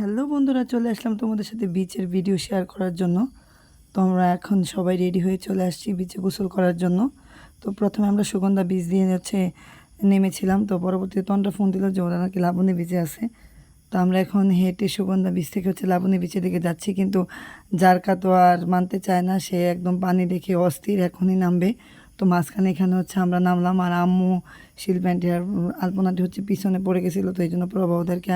Hello বন্ধুরা, চলে আসলাম তোমাদের সাথে বিচের ভিডিও শেয়ার করার জন্য। তো আমরা এখন সবাই রেডি হয়ে চলে আসছি বিচে গোসল করার জন্য। তো প্রথমে আমরা সুগন্ধা বীজ দিয়ে হচ্ছে নেমেছিলাম। তো পরবর্তীতে তন্ডা ফোন দিল যে ওরা নাকি লাবণী বিচে আছে। তো আমরা এখন হেঁটে সুগন্ধা বীজ থেকে হচ্ছে লাবণী বিচের দিকে যাচ্ছি। কিন্তু জারকা তো আর মানতে চায় না, সে একদম পানি দেখে অস্থির এখনই নামবে। তো মাঝখানে এখানে হচ্ছে আমরা নামলাম আর আম্মু শিল্পান্টি আর আলপনাটি হচ্ছে পিছনে পড়ে গেছিল, তো এই জন্য প্রভা ওদেরকে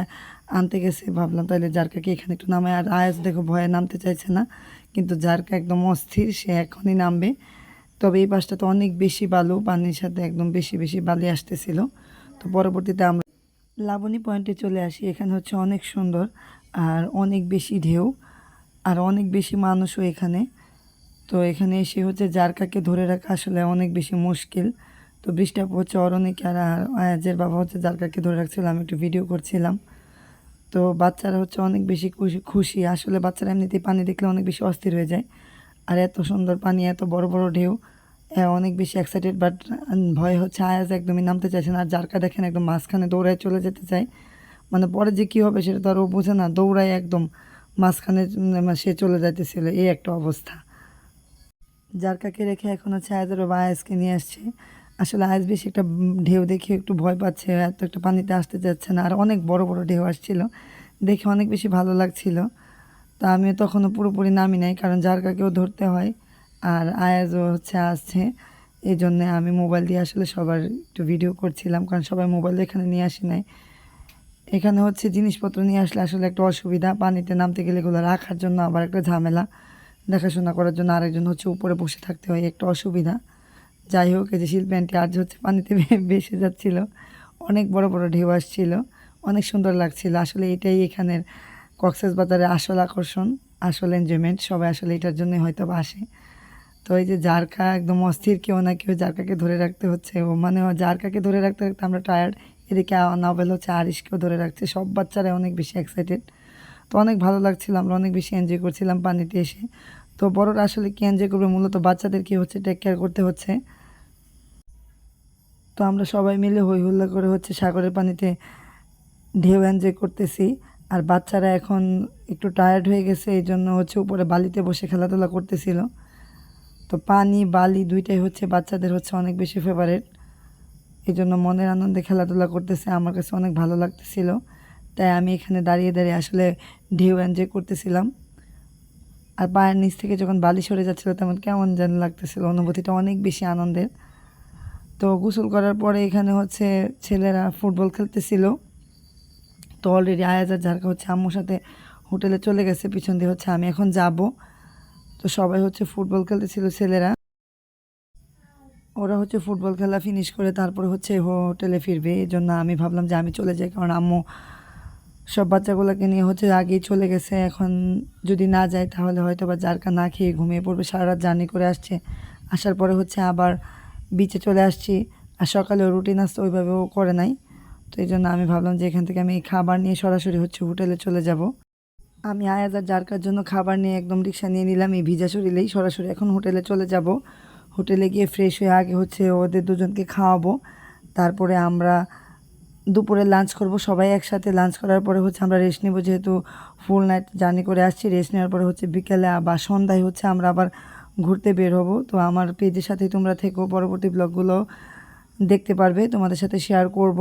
আনতে গেছে। ভাবলাম তাহলে জারকাকে এখানে একটু নামায় আর আয়াস দেখো ভয়ে নামতে চাইছে না, কিন্তু জারকা একদম অস্থির, সে এখনই নামবে। তবে এই পাশটা তো অনেক বেশি বালু, পানির সাথে একদম বেশি বেশি বালি আসতেছিল। তো পরবর্তীতে আমরা লাবণী পয়েন্টে চলে আসি। এখানে হচ্ছে অনেক সুন্দর আর অনেক বেশি ঢেউ আর অনেক বেশি মানুষও এখানে। তো এখানে এসে হচ্ছে জারকাকে ধরে রাখা আসলে অনেক বেশি মুশকিল। তো বৃষ্টি আপু হচ্ছে অরণিক আর আয়াজের বাবা হচ্ছে জারকাকে ধরে রাখছিল, আমি একটু ভিডিও করছিলাম। তো বাচ্চারা হচ্ছে অনেক বেশি খুশি খুশি। আসলে বাচ্চারা এমনিতেই পানি দেখলে অনেক বেশি অস্থির হয়ে যায়। আর এত সুন্দর পানি, এত বড় বড় ঢেউ অনেক বেশি এক্সাইটেড বাট ভয় হচ্ছে আয়াজ একদমই নামতে চাইছে না। আর জারকা দেখেন একদম মাঝখানে দৌড়ায় চলে যেতে চায়। মানে পরে যে কী হবে সেটা তো আর ও বোঝে না, দৌড়ায় একদম মাঝখানে সে চলে যাইতেছিল। এই একটা অবস্থা। জারকাকে রেখে এখন হচ্ছে আয়াজের বাবা আয়াজকে নিয়ে আসছে। আসলে আয়াজ বেশি একটা ঢেউ দেখে একটু ভয় পাচ্ছে, এত একটা পানিতে আসতে যাচ্ছে না, আর অনেক বড় বড় ঢেউ আসছিল। দেখে অনেক বেশি ভালো লাগছিল। তা আমি তখনও পুরোপুরি নামি নাই, কারণ জারকাকেও ধরতে হয়, আর আয়াজও হচ্ছে আসছে। এই জন্যে আমি মোবাইল দিয়ে আসলে সবার একটু ভিডিও করছিলাম, কারণ সবাই মোবাইল এখানে নিয়ে আসি নাই। এখানে হচ্ছে জিনিসপত্র নিয়ে আসলে আসলে একটা অসুবিধা, পানিতে নামতে গেলে এগুলো রাখার জন্য আবার একটা ঝামেলা। দেখাশোনা করার জন্য আরেকজন হচ্ছে উপরে বসে থাকতে হয়, একটা অসুবিধা। যাই হোক, এই যে শিল্পান্টি আজ হচ্ছে পানিতে ভেসে যাচ্ছিল। অনেক বড় বড় ঢেউ আসছিল, অনেক সুন্দর লাগছিল। আসলে এটাই এখানের কক্সেস বাজারের আসল আকর্ষণ, আসল এনজয়মেন্ট সবাই আসলে এটার জন্যই হয়তো আসে। তো এই যে জারকা একদম অস্থির, কেউ না কেউ জারকাকে ধরে রাখতে হচ্ছে। ও মানে জারকাকে ধরে রাখতে রাখতে আমরা টায়ার্ড এদিকে নভেল হচ্ছে আরিশকেও ধরে রাখছে। সব বাচ্চারা অনেক বেশি এক্সাইটেড তো অনেক ভালো লাগছিল, আমরা অনেক বেশি এনজয় করছিলাম পানিতে এসে। তো বড়রা আসলে কি এনজয় করবে? মূলত বাচ্চাদেরকে হচ্ছে টেক কেয়ার করতে হচ্ছে। তো আমরা সবাই মিলে হই হুল্লা করে হচ্ছে সাগরের পানিতে ঢেউ এনজয় করতেছি। আর বাচ্চারা এখন একটু টায়ার্ড হয়ে গেছে, এই জন্য হচ্ছে উপরে বালিতে বসে খেলাধুলা করতেছিল। তো পানি, বালি দুইটাই হচ্ছে বাচ্চাদের হচ্ছে অনেক বেশি ফেভারেট এই জন্য মনের আনন্দে খেলাধুলা করতেছে, আমার কাছে অনেক ভালো লাগতেছিল। তাই আমি এখানে দাঁড়িয়ে দাঁড়িয়ে আসলে ঢেউ এনজয় করতেছিলাম। আর পায়ের নিচ থেকে যখন বালি সরে যাচ্ছিল তেমন কেমন যেন লাগতেছিল, অনুভূতিটা অনেক বেশি আনন্দের। তো গোসল করার পরে এখানে হচ্ছে ছেলেরা ফুটবল খেলতেছিল। তো অলরেডি আয়াজার ঝাড়কা হচ্ছে আম্মুর সাথে হোটেলে চলে গেছে, পিছন দিয়ে হচ্ছে আমি এখন যাব। তো সবাই হচ্ছে ফুটবল খেলতেছিল ছেলেরা। ওরা হচ্ছে ফুটবল খেলা ফিনিশ করে তারপরে হচ্ছে হোটেলে ফিরবে। এই জন্য আমি ভাবলাম যে আমি চলে যাই, কারণ আম্মু সব বাচ্চাগুলোকে নিয়ে হচ্ছে আগেই চলে গেছে, এখন যদি না যায় তাহলে হয়তো বা জারকা না খেয়ে ঘুমিয়ে পড়বে সারা রাত জার্নি করে আসছে। আসার পরে হচ্ছে আবার বিচে চলে আসছি, আর সকালেও রুটিন আসতে ওইভাবেও করে নাই। তো এই জন্য আমি ভাবলাম যে এখান থেকে আমি খাবার নিয়ে সরাসরি হচ্ছে হোটেলে চলে যাব। আমি আয়াজ আর জারকার জন্য খাবার নিয়ে একদম রিক্সা নিয়ে নিলাম, এই ভিজা শরীরেই সরাসরি এখন হোটেলে চলে যাব। হোটেলে গিয়ে ফ্রেশ হয়ে আগে হচ্ছে ওদের দুজনকে খাওয়াবো, তারপরে আমরা দুপুরে লাঞ্চ করব, সবাই একসাথে লাঞ্চ করার পরে হচ্ছে আমরা রেস্ট নেব, যেহেতু ফুল নাইট জার্নি করে আসছি রেস্ট নেওয়ার পরে হচ্ছে বিকেলে বা সন্ধ্যায় হচ্ছে আমরা আবার ঘুরতে বের হব। তো আমার পেজের সাথেই তোমরা থেকো, পরবর্তী ব্লগগুলো দেখতে পারবে, তোমাদের সাথে শেয়ার করব।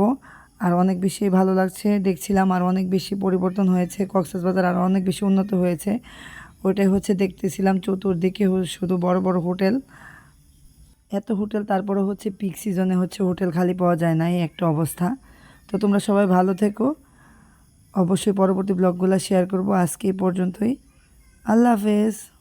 আর অনেক বেশি ভালো লাগছে, দেখছিলাম আর অনেক বেশি পরিবর্তন হয়েছে, কক্সবাজার আর অনেক বেশি উন্নত হয়েছে। ওইটাই হচ্ছে দেখতেছিলাম, চতুর্দিকে শুধু বড় বড় হোটেল। এত হোটেল, তারপরে হচ্ছে পিক সিজনে হচ্ছে হোটেল খালি পাওয়া যায় না, এই একটা অবস্থা। তো তোমরা সবাই ভালো থেকো। অবশ্যই পরবর্তী ব্লগগুলো শেয়ার করব। আজকে এই পর্যন্তই। আল্লাহ হাফেজ।